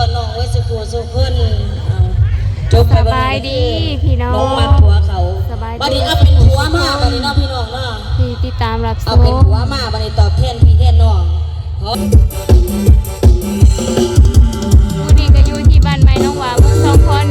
อนน้องไว้สุขสุขเพิ่นเอาจบไปสบายดีพี่น้องน้องมาผัวเขาสบายดีบัดนี้เอาเป็นผัวมาบัดนี้เนาะพี่น้องเนาะที่ติดตามรับชเอามเป็นผัวมาบัดนี้ตอบแทนพี่แทนน้องขอวันนี้ก็อยู่ที่บ้านไม้น้องหวาเมืองสองคน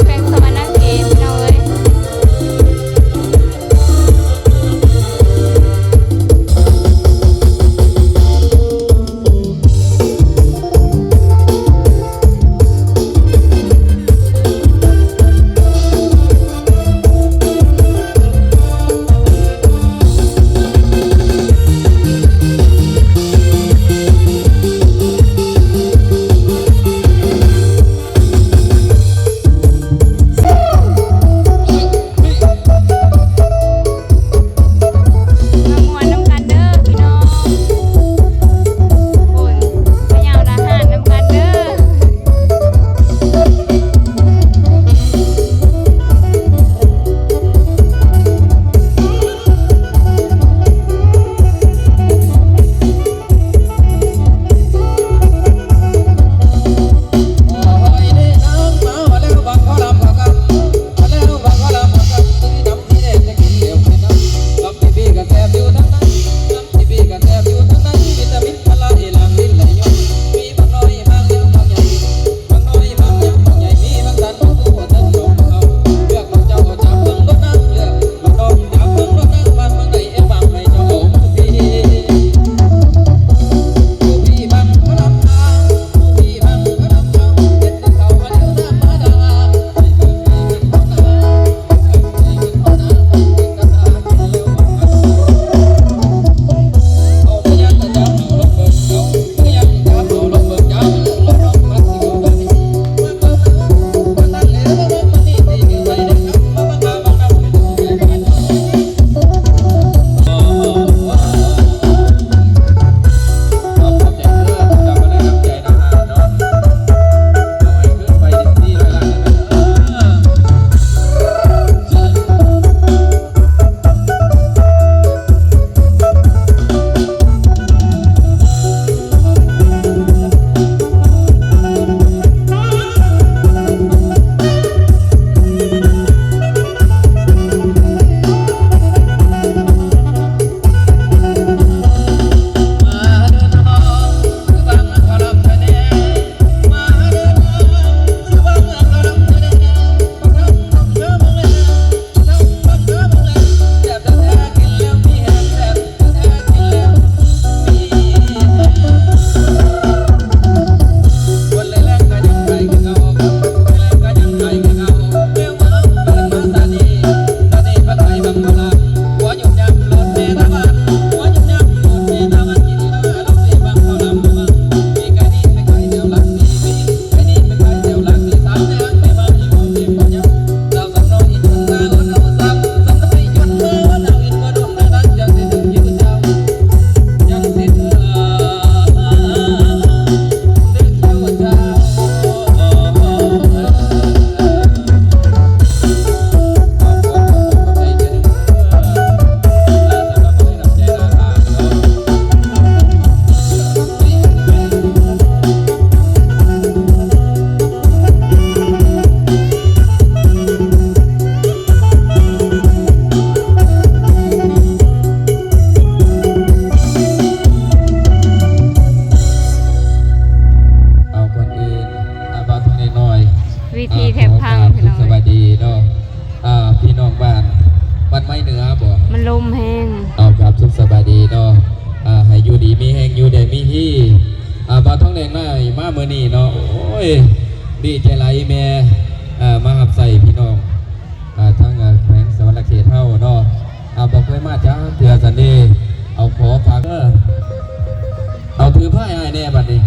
เมื่อนี้เนาะ โอ้ย ดีใจหลแม่อ่ามาหับใส่พี่น้องอทั้งแขวงสวรรคเขตเท่าเนาะอ่าบอกไว้มาจ้าเถื่อสันดีเอาขอฝากเด้อเอาถือผ้าให้แน่บัดนี้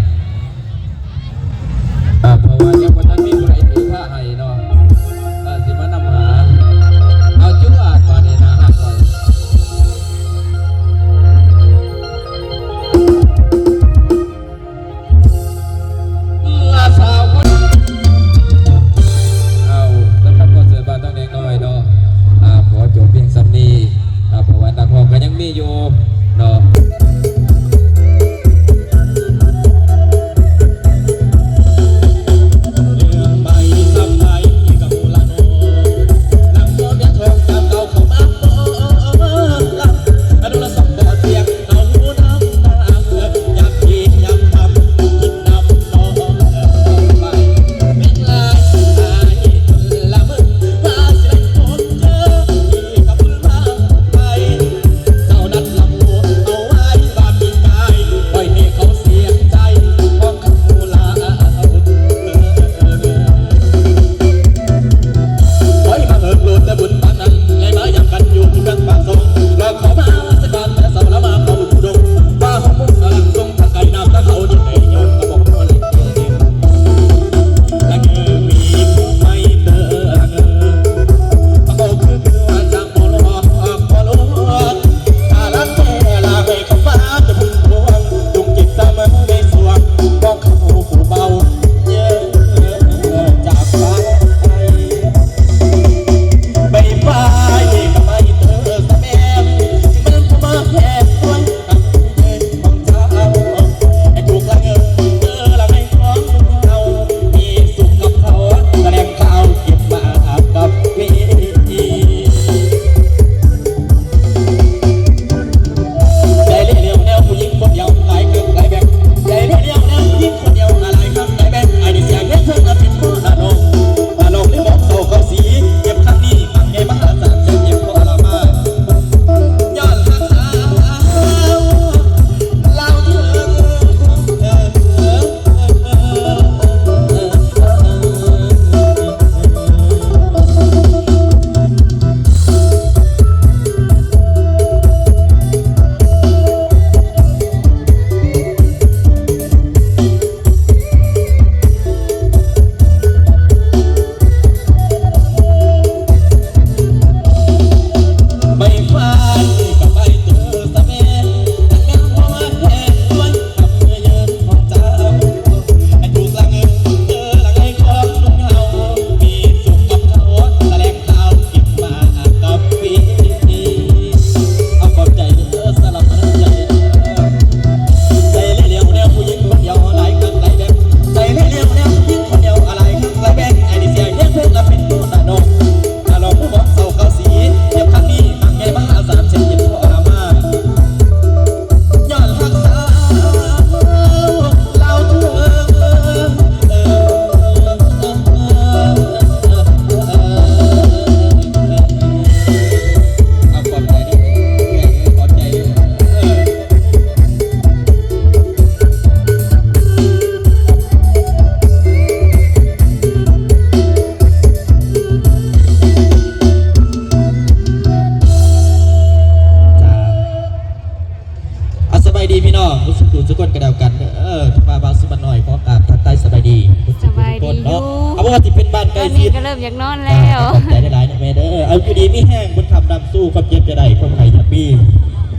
ว่าสิเป็นบ้านตใกล้อนชินี้ดก็เริ่มอยากนอนแล้วขอบใจได้หลายนะแม่เด้อเอาอยู่ดีไม่แห้งบนคำดำสู้ความเจ็บจะได้คนไทยแฮปปี้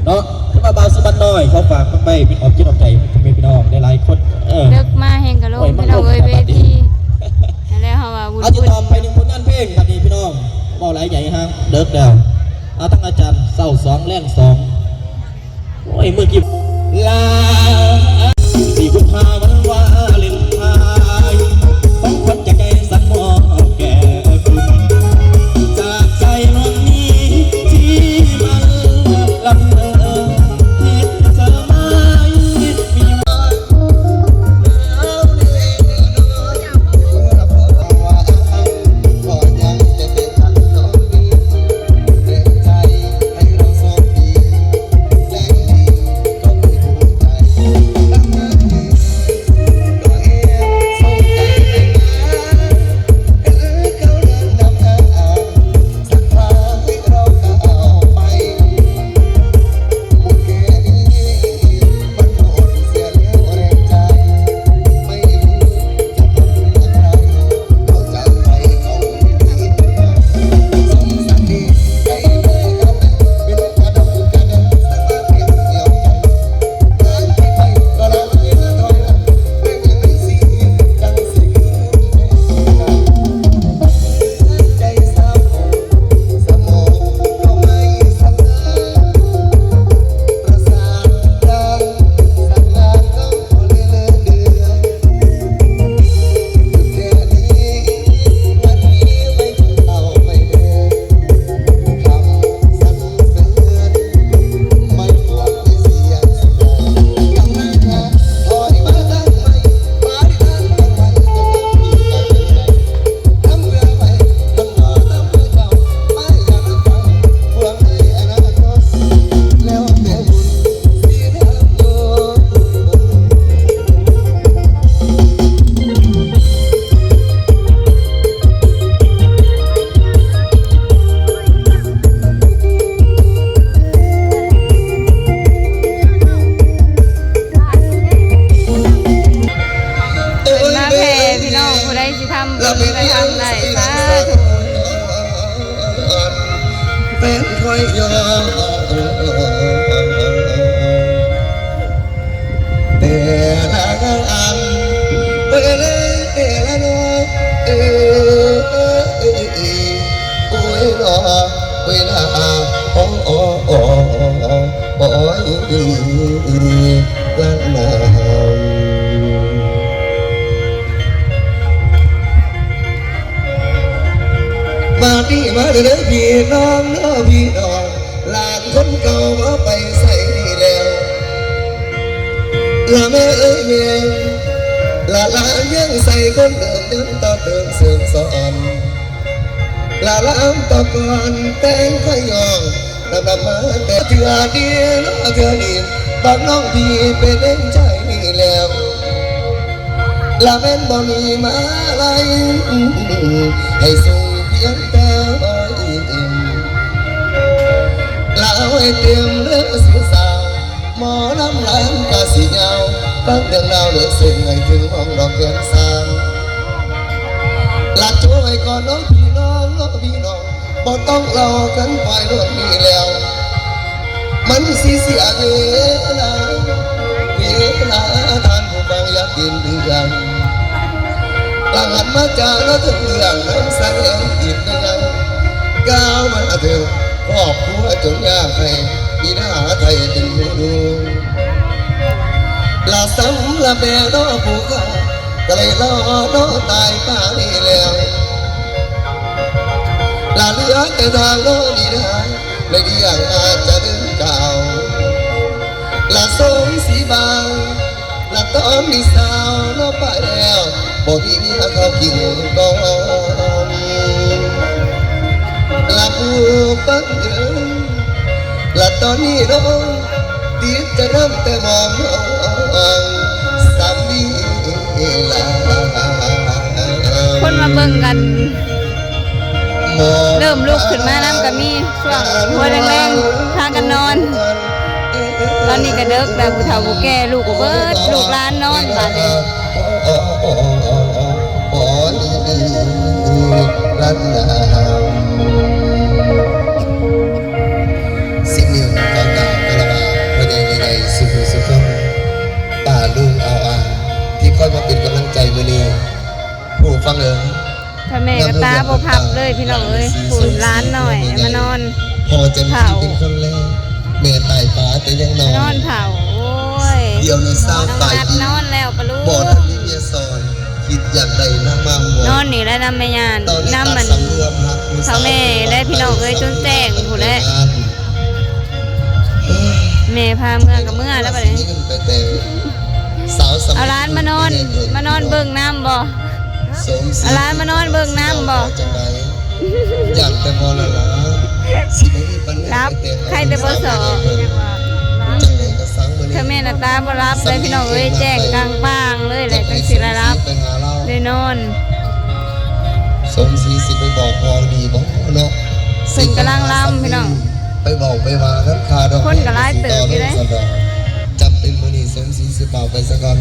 เนาะถ้ามาเบาสะบันน้อยเขาฝากมันไปเป็นออกจิตออกใจเป็นพี่น้องได้หลายคนเออ เลิกมาแห่งกะโลกพี่น้องเอ้ยเวทีแล้วเฮาว่าวุ่นเอาจิตวุ่นตอบไปหนึ่งผลงานเพลงบัดนี้พี่น้องบอกหลายใหญ่ฮะเลิกแล้วเอาทั้งอาจารย์เศร้าสองแรงสองโอ้ยเมื่อกี้ลาสี่กุมภาวันวาเลน ผู้ใดสิทำบุญไปทำได้สาธุเป็นคอยยอมแต่ละอันเปเลยเอละโนเออเออเออโอ้ยรอเวลาโอ้โอ้โอ้โอ้ยละนา วมาที่มาเด้อพี่น้องเด้อพี่น้องหลานคนเก่ามาไปใส่แล้วละแม่เอ้ยแม่ละลานยังใส่คนเดิมยังต่อเติมเสริมสอนละลามต่อก่อนแต่งขยองนำนำมาแต่เถื่อเดียวเถื่อนี้บอกน้องพี่เป็นเล่นใจนี่แล้วลาเป็นบ่มีมาลายให้ส่งเพียง ลาให้เตรียมเรื่องสื่อสาวหมอลำลานกาสีเงาฟังเรื่องราวเหลือสิ่งให้ถึงห้องดอกแก้มสางลาช่วยก่อนน้อ องน้องพี่น้องบ่ต้องเล่ากันปล่อยเรื่องนี้แล้วมันยายากกินเดือนหลังหันมาจากแล้วถึงมืองน้ำใสอีกนะยังก้าวมาเถอะครอบครัวจนยากให้ปีหน้าไทยเป็นเมนูลาซ้ำละแม่น้อผู้ข้าก็เลยรอน้อตายป้านี่แล้วลาเหลือแต่ทางโน้นดีนะเลยดีอย่างอาจจะดินเก่าลาสมสีบางลาตอนมีสาวน้อไปแล้วบอกที่นี่เขากินก่อน ลาผู้ปังเดินลาตอนนี้น้องติดจะน้ำแต่มองสามีลาคนมาเบิ่งกัน เริ่มลุกขึ้นมาน้ำก็มีช่วงหัวแรงๆพากันนอน ตอนนี้ก็เด็กแล้วผู้เฒ่าผู้แก่ลูกก็เบิดลูกหลานนอนบาดนี้โอ้โอ้โอ้โอ้โอ้ฟังเอิงพ่อแม่ก็ตาบ่พับเลยพี่น้องเอ้ยฝุ่นร้านหน่อยมานอนพอจะมีเป็นคนแรกแม่ตายฟ้าแต่ยังนอมานอนนเผาโอ้ยเดี๋ยวนี้เศร้าน้องไปนัดอีกนอนแล้วปะลูกบอทันมีเมียซอยคิดอยากได้นางมาหัวนอนนี่แล้วนำแม่ยานตอนนี้นำตัมัดนสำรวมหักอยู่เขาแม่ได้พี่น้องเอ้ยจนแจ้งผู้และแม่พาเมื่อกับเมื่อแล้วบัดนี้ สาวสมัยเอาร้านมานอนมานอนเบิ่งน้ำบ่สมศเอาร้านมานอนเบิ่งน้ำบ่จังไดอยากแต่พอละละสิบ่มีปัญหารับใครแต่บ่สอจังไดก็สั่งมื้อนี้ถ้าแม่น่ะตาบ่รับเลยพี่น้องเอ้ยแจ้งกลางบ้างเลยแหละจังสิได้รับไปหาเราได้นอน สมศรีสิไปบอกพอดีบ่เนาะเพิ่นกำลังรำพี่น้องไปบอกไปว่าน้ำคาดอกคนก็หลายเติบอยู่เด้จำ เป็นมือนีสมศรีสืบเป่าไปสะก่วก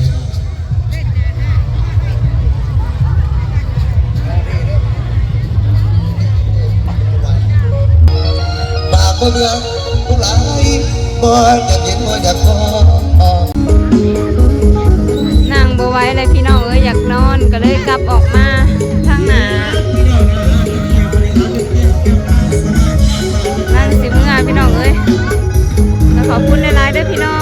ลายบ่อยากเห็นบ่อยากพอนางบ่ไว้เลยพี่น้องเอ้ยอยากนอนก็เลยกลับออกมาทางหน้านั่งสิเมื่อพี่น้องเอ้ยขอบคุณหลายๆด้วยพี่น้อง